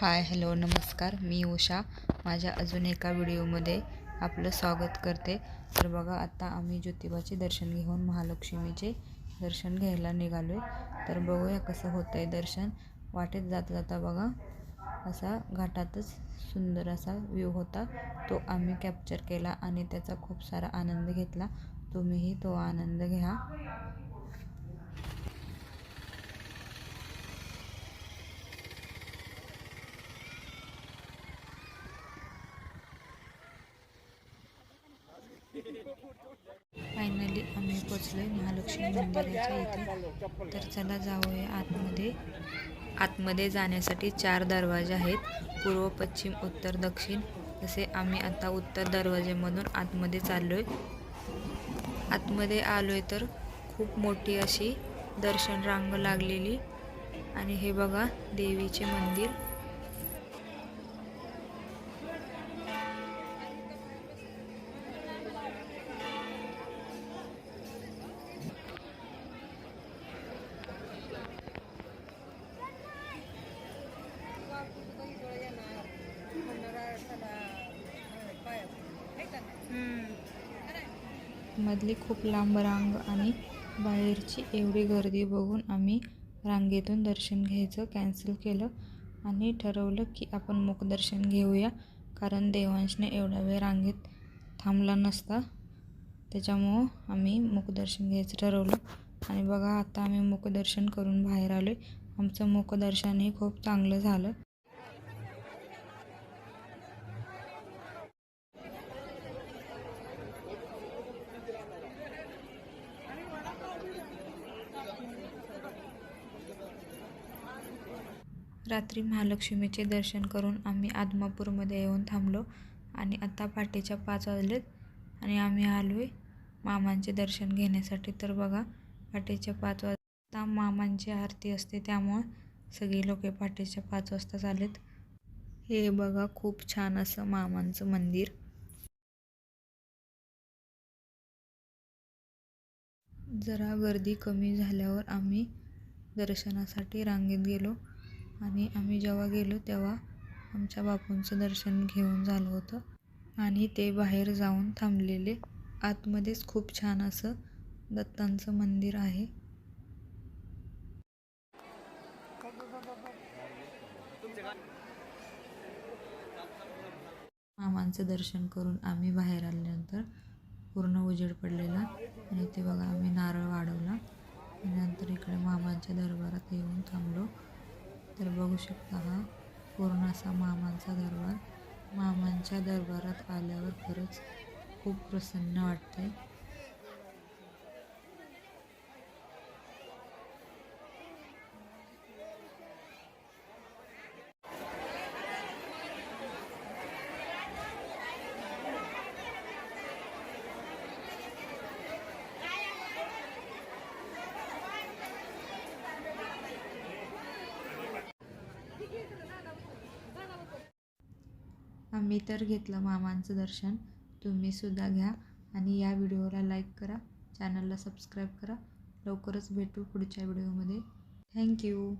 Hi hello नमस्कार. मी उषा. माझ्या अजून एका व्हिडिओमध्ये आपलं स्वागत करते. तर बघा आता आम्ही ज्योतिबाचे दर्शन घेऊन महालक्ष्मीचे दर्शन घ्यायला निघालो आहे तर बघूया कसं होतं आहे दर्शन. वाटेत जाता जाता बघा असा घाटातच सुंदर असा व्ह्यू होता. तो आम्ही कॅप्चर केला आणि त्याचा खूप सारा आनंद घेतला. तुम्हीही तो आनंद घ्या. फायनली आम्ही पोचलोय महालक्ष्मी मंदिराच्या इथे. तर चला जाऊया आतमध्ये. आतमध्ये जाण्यासाठी चार दरवाजे आहेत. पूर्व पश्चिम उत्तर दक्षिण. तसे आम्ही आता उत्तर दरवाजेमधून आतमध्ये चाललोय. आतमध्ये आलोय तर खूप मोठी अशी दर्शन रांग लागलेली. आणि हे बघा देवीचे मंदिर. मधली खूप लांब रांग आणि बाहेरची एवढी गर्दी बघून आम्ही रांगेतून दर्शन घ्यायचं कॅन्सल केलं आणि ठरवलं की आपण मुखदर्शन घेऊया. कारण देवांशने एवढा वेळ रांगेत थांबला नसता. त्याच्यामुळं आम्ही मुखदर्शन घ्यायचं ठरवलं. आणि बघा आता आम्ही मुखदर्शन करून बाहेर आलो आहे आमचं मुखदर्शनही खूप चांगलं झालं. रात्री महालक्ष्मीचे दर्शन करून आम्ही आदमापूरमध्ये येऊन थांबलो आणि आता पहाटेच्या पाच वाजलेत आणि आम्ही आलो आहे मामांचे दर्शन घेण्यासाठी. तर बघा पहाटेच्या पाच वाजता मामांची आरती असते त्यामुळं सगळी लोक पहाटेच्या पाच वाजता चालेत हे बघा खूप छान असं मामांचं मंदिर. जरा गर्दी कमी झाल्यावर आम्ही दर्शनासाठी रांगेत गेलो. आणि आम्ही जेव्हा गेलो तेव्हा आमच्या बापूंचं दर्शन घेऊन झालं होतं. आणि ते बाहेर जाऊन थांबलेले. आतमध्येच खूप छान असं दत्तांचं मंदिर आहे. मामांचं दर्शन करून आम्ही बाहेर आल्यानंतर पूर्ण उजेड पडलेला. आणि ते बघा आम्ही नारळ वाढवला. आणि नंतर इकडे मामांच्या दरबारात येऊन थांबलो. तर बघू शकता हा पूर्ण असा मामांचा दरबार. मामांच्या दरबारात आल्यावर खरंच खूप प्रसन्न वाटते आम्ही तर घेतलं मामांचं दर्शन. तुम्हीसुद्धा घ्या आणि या व्हिडिओला लाईक करा. चॅनलला सबस्क्राईब करा. लवकरच भेटू पुढच्या व्हिडिओमध्ये. थँक्यू